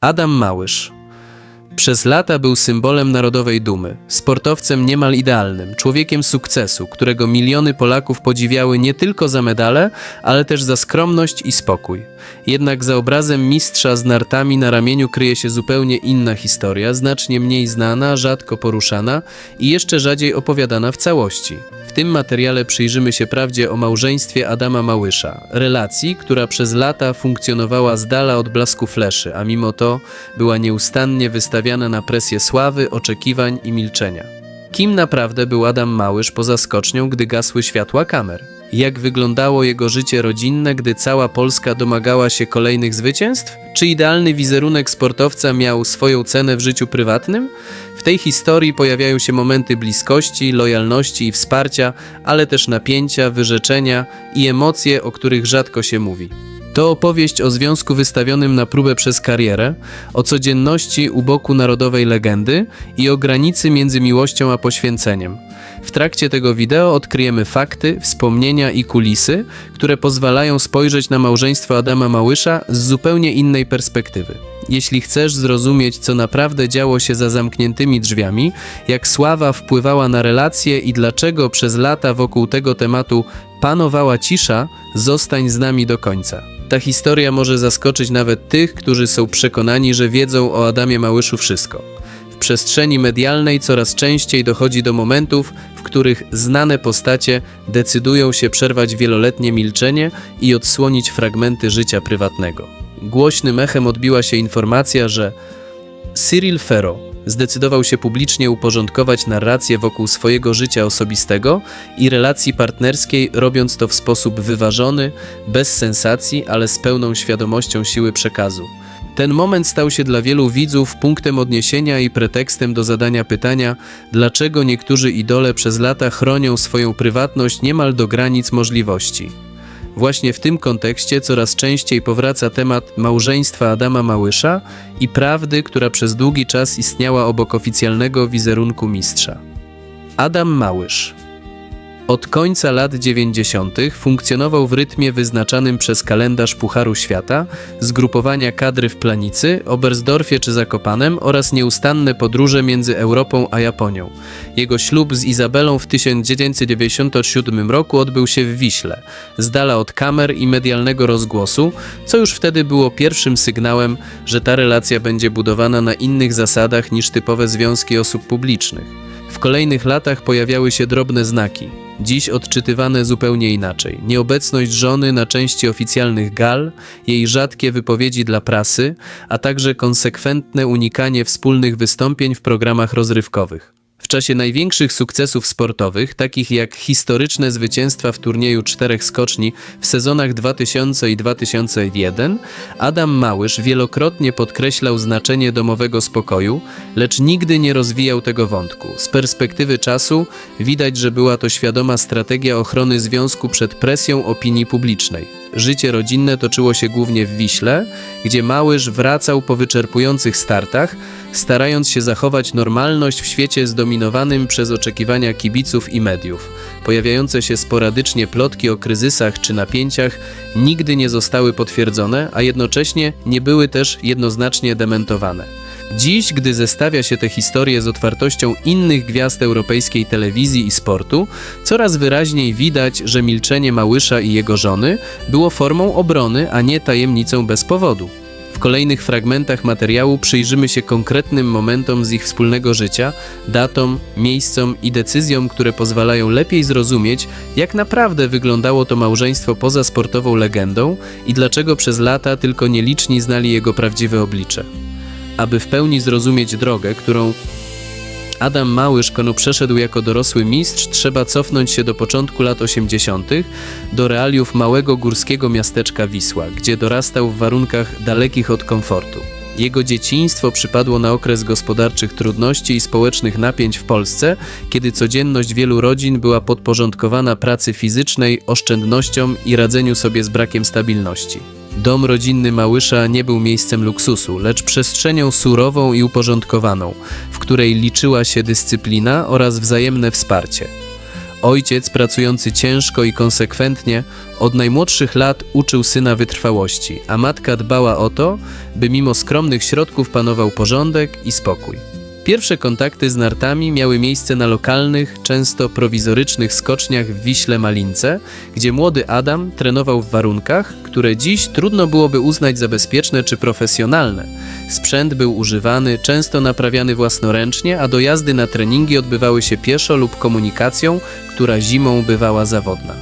Adam Małysz. Przez lata był symbolem narodowej dumy, sportowcem niemal idealnym, człowiekiem sukcesu, którego miliony Polaków podziwiały nie tylko za medale, ale też za skromność i spokój. Jednak za obrazem mistrza z nartami na ramieniu kryje się zupełnie inna historia, znacznie mniej znana, rzadko poruszana i jeszcze rzadziej opowiadana w całości. W tym materiale przyjrzymy się prawdzie o małżeństwie Adama Małysza, relacji, która przez lata funkcjonowała z dala od blasku fleszy, a mimo to była nieustannie wystawiana na presję sławy, oczekiwań i milczenia. Kim naprawdę był Adam Małysz poza skocznią, gdy gasły światła kamer? Jak wyglądało jego życie rodzinne, gdy cała Polska domagała się kolejnych zwycięstw? Czy idealny wizerunek sportowca miał swoją cenę w życiu prywatnym? W tej historii pojawiają się momenty bliskości, lojalności i wsparcia, ale też napięcia, wyrzeczenia i emocje, o których rzadko się mówi. To opowieść o związku wystawionym na próbę przez karierę, o codzienności u boku narodowej legendy i o granicy między miłością a poświęceniem. W trakcie tego wideo odkryjemy fakty, wspomnienia i kulisy, które pozwalają spojrzeć na małżeństwo Adama Małysza z zupełnie innej perspektywy. Jeśli chcesz zrozumieć, co naprawdę działo się za zamkniętymi drzwiami, jak sława wpływała na relacje i dlaczego przez lata wokół tego tematu panowała cisza, zostań z nami do końca. Ta historia może zaskoczyć nawet tych, którzy są przekonani, że wiedzą o Adamie Małyszu wszystko. W przestrzeni medialnej coraz częściej dochodzi do momentów, w których znane postacie decydują się przerwać wieloletnie milczenie i odsłonić fragmenty życia prywatnego. Głośnym echem odbiła się informacja, że Cyril Ferro zdecydował się publicznie uporządkować narrację wokół swojego życia osobistego i relacji partnerskiej, robiąc to w sposób wyważony, bez sensacji, ale z pełną świadomością siły przekazu. Ten moment stał się dla wielu widzów punktem odniesienia i pretekstem do zadania pytania, dlaczego niektórzy idole przez lata chronią swoją prywatność niemal do granic możliwości. Właśnie w tym kontekście coraz częściej powraca temat małżeństwa Adama Małysza i prawdy, która przez długi czas istniała obok oficjalnego wizerunku mistrza. Adam Małysz od końca lat 90. funkcjonował w rytmie wyznaczanym przez kalendarz Pucharu Świata, zgrupowania kadry w Planicy, Oberstdorfie czy Zakopanem oraz nieustanne podróże między Europą a Japonią. Jego ślub z Izabelą w 1997 roku odbył się w Wiśle, z dala od kamer i medialnego rozgłosu, co już wtedy było pierwszym sygnałem, że ta relacja będzie budowana na innych zasadach niż typowe związki osób publicznych. W kolejnych latach pojawiały się drobne znaki, dziś odczytywane zupełnie inaczej. Nieobecność żony na części oficjalnych gal, jej rzadkie wypowiedzi dla prasy, a także konsekwentne unikanie wspólnych wystąpień w programach rozrywkowych. W czasie największych sukcesów sportowych, takich jak historyczne zwycięstwa w turnieju czterech skoczni w sezonach 2000 i 2001, Adam Małysz wielokrotnie podkreślał znaczenie domowego spokoju, lecz nigdy nie rozwijał tego wątku. Z perspektywy czasu widać, że była to świadoma strategia ochrony związku przed presją opinii publicznej. Życie rodzinne toczyło się głównie w Wiśle, gdzie Małysz wracał po wyczerpujących startach, starając się zachować normalność w świecie zdominowanym przez oczekiwania kibiców i mediów. Pojawiające się sporadycznie plotki o kryzysach czy napięciach nigdy nie zostały potwierdzone, a jednocześnie nie były też jednoznacznie dementowane. Dziś, gdy zestawia się te historie z otwartością innych gwiazd europejskiej telewizji i sportu, coraz wyraźniej widać, że milczenie Małysza i jego żony było formą obrony, a nie tajemnicą bez powodu. W kolejnych fragmentach materiału przyjrzymy się konkretnym momentom z ich wspólnego życia, datom, miejscom i decyzjom, które pozwalają lepiej zrozumieć, jak naprawdę wyglądało to małżeństwo poza sportową legendą i dlaczego przez lata tylko nieliczni znali jego prawdziwe oblicze. Aby w pełni zrozumieć drogę, którą Adam Małyszkono przeszedł jako dorosły mistrz, trzeba cofnąć się do początku lat 80., do realiów małego górskiego miasteczka Wisła, gdzie dorastał w warunkach dalekich od komfortu. Jego dzieciństwo przypadło na okres gospodarczych trudności i społecznych napięć w Polsce, kiedy codzienność wielu rodzin była podporządkowana pracy fizycznej, oszczędnościom i radzeniu sobie z brakiem stabilności. Dom rodzinny Małysza nie był miejscem luksusu, lecz przestrzenią surową i uporządkowaną, w której liczyła się dyscyplina oraz wzajemne wsparcie. Ojciec, pracujący ciężko i konsekwentnie, od najmłodszych lat uczył syna wytrwałości, a matka dbała o to, by mimo skromnych środków panował porządek i spokój. Pierwsze kontakty z nartami miały miejsce na lokalnych, często prowizorycznych skoczniach w Wiśle Malince, gdzie młody Adam trenował w warunkach, które dziś trudno byłoby uznać za bezpieczne czy profesjonalne. Sprzęt był używany, często naprawiany własnoręcznie, a dojazdy na treningi odbywały się pieszo lub komunikacją, która zimą bywała zawodna.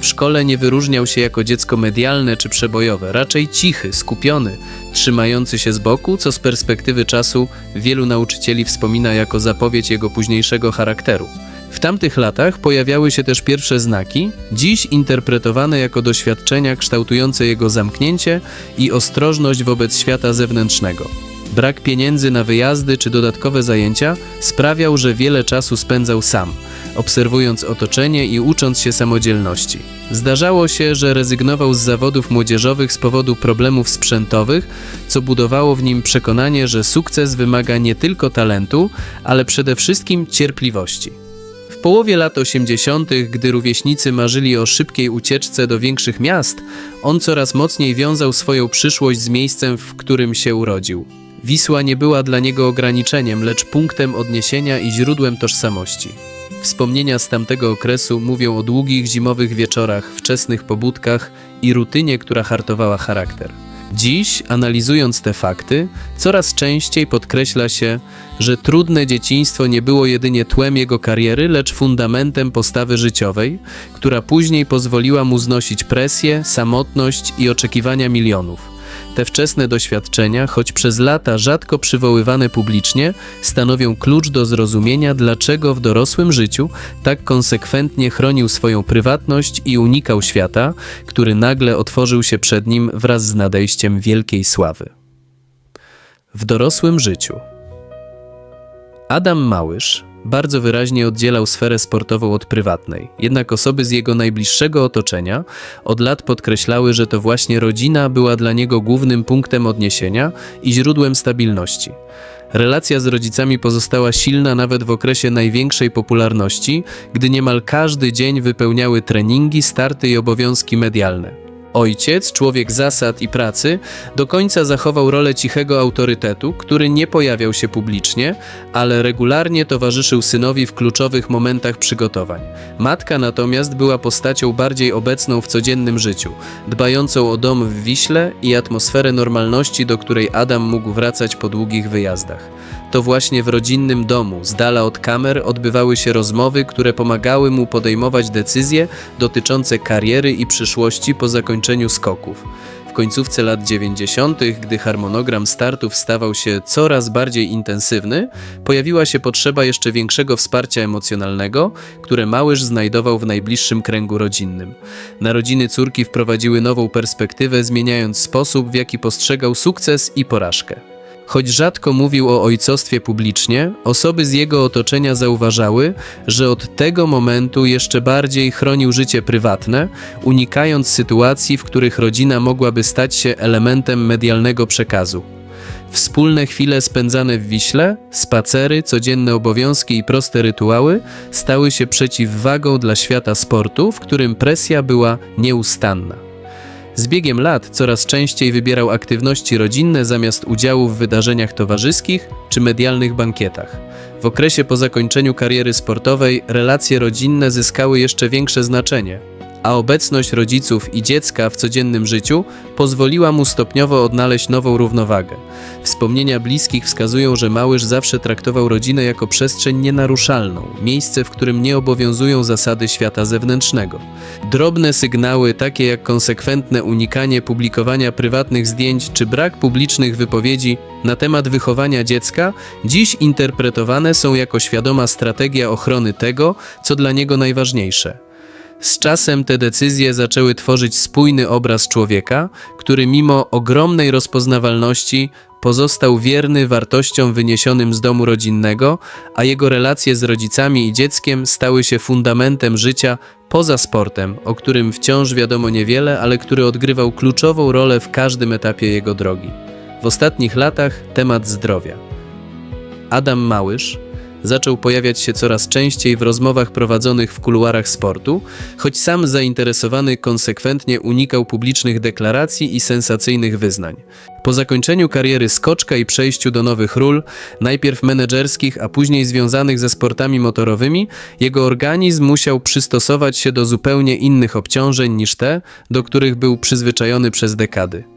W szkole nie wyróżniał się jako dziecko medialne czy przebojowe, raczej cichy, skupiony, trzymający się z boku, co z perspektywy czasu wielu nauczycieli wspomina jako zapowiedź jego późniejszego charakteru. W tamtych latach pojawiały się też pierwsze znaki, dziś interpretowane jako doświadczenia kształtujące jego zamknięcie i ostrożność wobec świata zewnętrznego. Brak pieniędzy na wyjazdy czy dodatkowe zajęcia sprawiał, że wiele czasu spędzał sam, obserwując otoczenie i ucząc się samodzielności. Zdarzało się, że rezygnował z zawodów młodzieżowych z powodu problemów sprzętowych, co budowało w nim przekonanie, że sukces wymaga nie tylko talentu, ale przede wszystkim cierpliwości. W połowie lat 80., gdy rówieśnicy marzyli o szybkiej ucieczce do większych miast, on coraz mocniej wiązał swoją przyszłość z miejscem, w którym się urodził. Wisła nie była dla niego ograniczeniem, lecz punktem odniesienia i źródłem tożsamości. Wspomnienia z tamtego okresu mówią o długich zimowych wieczorach, wczesnych pobudkach i rutynie, która hartowała charakter. Dziś, analizując te fakty, coraz częściej podkreśla się, że trudne dzieciństwo nie było jedynie tłem jego kariery, lecz fundamentem postawy życiowej, która później pozwoliła mu znosić presję, samotność i oczekiwania milionów. Te wczesne doświadczenia, choć przez lata rzadko przywoływane publicznie, stanowią klucz do zrozumienia, dlaczego w dorosłym życiu tak konsekwentnie chronił swoją prywatność i unikał świata, który nagle otworzył się przed nim wraz z nadejściem wielkiej sławy. W dorosłym życiu Adam Małysz bardzo wyraźnie oddzielał sferę sportową od prywatnej. Jednak osoby z jego najbliższego otoczenia od lat podkreślały, że to właśnie rodzina była dla niego głównym punktem odniesienia i źródłem stabilności. Relacja z rodzicami pozostała silna nawet w okresie największej popularności, gdy niemal każdy dzień wypełniały treningi, starty i obowiązki medialne. Ojciec, człowiek zasad i pracy, do końca zachował rolę cichego autorytetu, który nie pojawiał się publicznie, ale regularnie towarzyszył synowi w kluczowych momentach przygotowań. Matka natomiast była postacią bardziej obecną w codziennym życiu, dbającą o dom w Wiśle i atmosferę normalności, do której Adam mógł wracać po długich wyjazdach. To właśnie w rodzinnym domu, z dala od kamer, odbywały się rozmowy, które pomagały mu podejmować decyzje dotyczące kariery i przyszłości po zakończeniu skoków. W końcówce lat 90., gdy harmonogram startów stawał się coraz bardziej intensywny, pojawiła się potrzeba jeszcze większego wsparcia emocjonalnego, które Małysz znajdował w najbliższym kręgu rodzinnym. Narodziny córki wprowadziły nową perspektywę, zmieniając sposób, w jaki postrzegał sukces i porażkę. Choć rzadko mówił o ojcostwie publicznie, osoby z jego otoczenia zauważały, że od tego momentu jeszcze bardziej chronił życie prywatne, unikając sytuacji, w których rodzina mogłaby stać się elementem medialnego przekazu. Wspólne chwile spędzane w Wiśle, spacery, codzienne obowiązki i proste rytuały stały się przeciwwagą dla świata sportu, w którym presja była nieustanna. Z biegiem lat coraz częściej wybierał aktywności rodzinne zamiast udziału w wydarzeniach towarzyskich czy medialnych bankietach. W okresie po zakończeniu kariery sportowej relacje rodzinne zyskały jeszcze większe znaczenie a obecność rodziców i dziecka w codziennym życiu pozwoliła mu stopniowo odnaleźć nową równowagę. Wspomnienia bliskich wskazują, że Małysz zawsze traktował rodzinę jako przestrzeń nienaruszalną, miejsce, w którym nie obowiązują zasady świata zewnętrznego. Drobne sygnały, takie jak konsekwentne unikanie publikowania prywatnych zdjęć czy brak publicznych wypowiedzi na temat wychowania dziecka, dziś interpretowane są jako świadoma strategia ochrony tego, co dla niego najważniejsze z czasem te decyzje zaczęły tworzyć spójny obraz człowieka, który mimo ogromnej rozpoznawalności pozostał wierny wartościom wyniesionym z domu rodzinnego, a jego relacje z rodzicami i dzieckiem stały się fundamentem życia poza sportem, o którym wciąż wiadomo niewiele, ale który odgrywał kluczową rolę w każdym etapie jego drogi. W ostatnich latach temat zdrowia. Adam Małysz zaczął pojawiać się coraz częściej w rozmowach prowadzonych w kuluarach sportu, choć sam zainteresowany konsekwentnie unikał publicznych deklaracji i sensacyjnych wyznań. Po zakończeniu kariery skoczka i przejściu do nowych ról, najpierw menedżerskich, a później związanych ze sportami motorowymi, jego organizm musiał przystosować się do zupełnie innych obciążeń niż te, do których był przyzwyczajony przez dekady.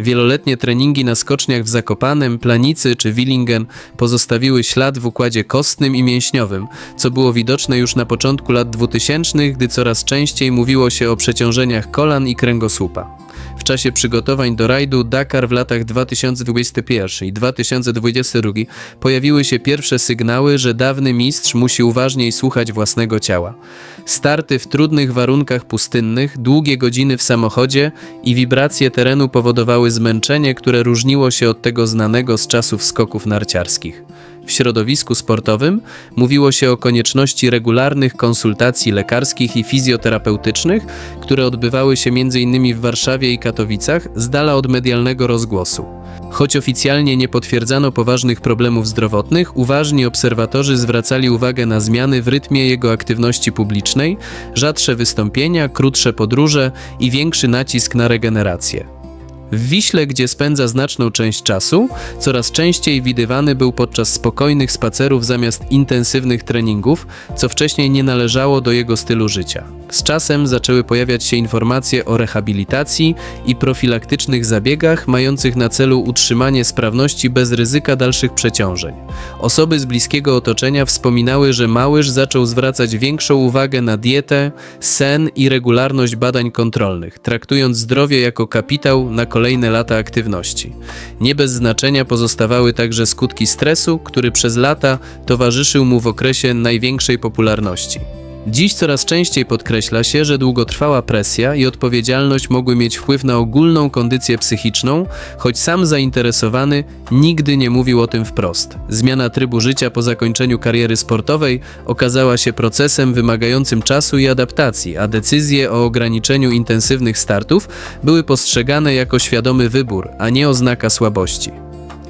Wieloletnie treningi na skoczniach w Zakopanem, Planicy czy Willingen pozostawiły ślad w układzie kostnym i mięśniowym, co było widoczne już na początku lat 2000, gdy coraz częściej mówiło się o przeciążeniach kolan i kręgosłupa. W czasie przygotowań do rajdu Dakar w latach 2021 i 2022 pojawiły się pierwsze sygnały, że dawny mistrz musi uważniej słuchać własnego ciała. Starty w trudnych warunkach pustynnych, długie godziny w samochodzie i wibracje terenu powodowały zmęczenie, które różniło się od tego znanego z czasów skoków narciarskich. W środowisku sportowym mówiło się o konieczności regularnych konsultacji lekarskich i fizjoterapeutycznych, które odbywały się m.in. w Warszawie i Katowicach, z dala od medialnego rozgłosu. Choć oficjalnie nie potwierdzano poważnych problemów zdrowotnych, uważni obserwatorzy zwracali uwagę na zmiany w rytmie jego aktywności publicznej, rzadsze wystąpienia, krótsze podróże i większy nacisk na regenerację. W Wiśle, gdzie spędza znaczną część czasu, coraz częściej widywany był podczas spokojnych spacerów zamiast intensywnych treningów, co wcześniej nie należało do jego stylu życia. Z czasem zaczęły pojawiać się informacje o rehabilitacji i profilaktycznych zabiegach mających na celu utrzymanie sprawności bez ryzyka dalszych przeciążeń. Osoby z bliskiego otoczenia wspominały, że Małysz zaczął zwracać większą uwagę na dietę, sen i regularność badań kontrolnych, traktując zdrowie jako kapitał na kolejne lata aktywności. Nie bez znaczenia pozostawały także skutki stresu, który przez lata towarzyszył mu w okresie największej popularności. Dziś coraz częściej podkreśla się, że długotrwała presja i odpowiedzialność mogły mieć wpływ na ogólną kondycję psychiczną, choć sam zainteresowany nigdy nie mówił o tym wprost. Zmiana trybu życia po zakończeniu kariery sportowej okazała się procesem wymagającym czasu i adaptacji, a decyzje o ograniczeniu intensywnych startów były postrzegane jako świadomy wybór, a nie oznaka słabości.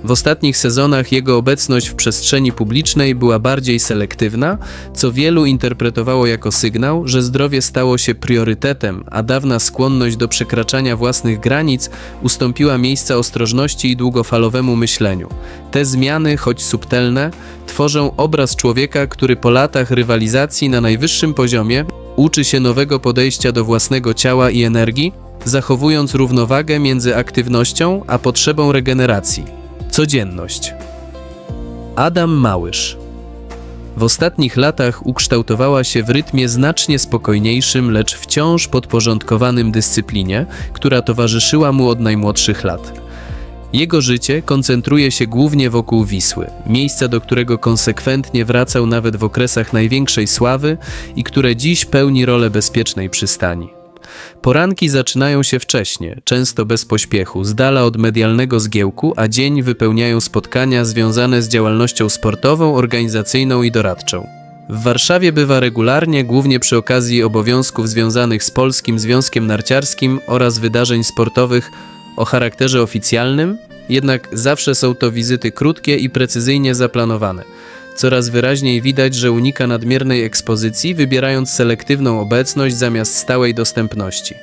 W ostatnich sezonach jego obecność w przestrzeni publicznej była bardziej selektywna, co wielu interpretowało jako sygnał, że zdrowie stało się priorytetem, a dawna skłonność do przekraczania własnych granic ustąpiła miejsca ostrożności i długofalowemu myśleniu. Te zmiany, choć subtelne, tworzą obraz człowieka, który po latach rywalizacji na najwyższym poziomie uczy się nowego podejścia do własnego ciała i energii, zachowując równowagę między aktywnością a potrzebą regeneracji. Codzienność. Adam Małysz. W ostatnich latach ukształtowała się w rytmie znacznie spokojniejszym, lecz wciąż podporządkowanym dyscyplinie, która towarzyszyła mu od najmłodszych lat. Jego życie koncentruje się głównie wokół Wisły, miejsca, do którego konsekwentnie wracał nawet w okresach największej sławy i które dziś pełni rolę bezpiecznej przystani. Poranki zaczynają się wcześnie, często bez pośpiechu, z dala od medialnego zgiełku, a dzień wypełniają spotkania związane z działalnością sportową, organizacyjną i doradczą. W Warszawie bywa regularnie, głównie przy okazji obowiązków związanych z Polskim Związkiem Narciarskim oraz wydarzeń sportowych o charakterze oficjalnym, jednak zawsze są to wizyty krótkie i precyzyjnie zaplanowane. Coraz wyraźniej widać, że unika nadmiernej ekspozycji, wybierając selektywną obecność zamiast stałej dostępności.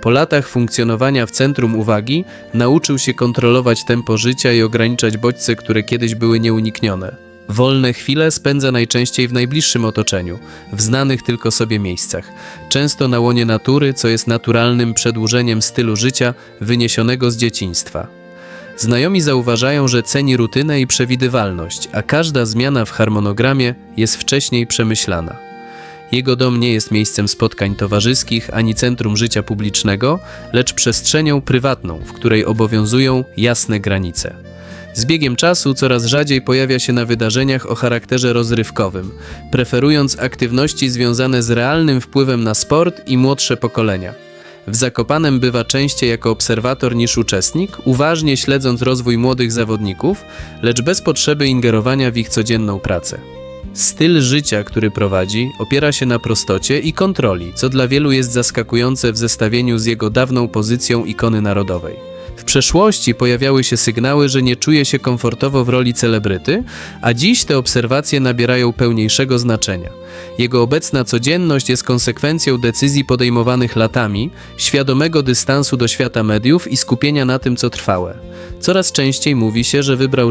Po latach funkcjonowania w centrum uwagi nauczył się kontrolować tempo życia i ograniczać bodźce, które kiedyś były nieuniknione. Wolne chwile spędza najczęściej w najbliższym otoczeniu, w znanych tylko sobie miejscach, często na łonie natury, co jest naturalnym przedłużeniem stylu życia wyniesionego z dzieciństwa. Znajomi zauważają, że ceni rutynę i przewidywalność, a każda zmiana w harmonogramie jest wcześniej przemyślana. Jego dom nie jest miejscem spotkań towarzyskich ani centrum życia publicznego, lecz przestrzenią prywatną, w której obowiązują jasne granice. Z biegiem czasu coraz rzadziej pojawia się na wydarzeniach o charakterze rozrywkowym, preferując aktywności związane z realnym wpływem na sport i młodsze pokolenia. W Zakopanem bywa częściej jako obserwator niż uczestnik, uważnie śledząc rozwój młodych zawodników, lecz bez potrzeby ingerowania w ich codzienną pracę. Styl życia, który prowadzi, opiera się na prostocie i kontroli, co dla wielu jest zaskakujące w zestawieniu z jego dawną pozycją ikony narodowej. Przeszłości pojawiały się sygnały, że nie czuje się komfortowo w roli celebryty, a dziś te obserwacje nabierają pełniejszego znaczenia. Jego obecna codzienność jest konsekwencją decyzji podejmowanych latami, świadomego dystansu do świata mediów i skupienia na tym, co trwałe. Coraz częściej mówi się, że wybrał życie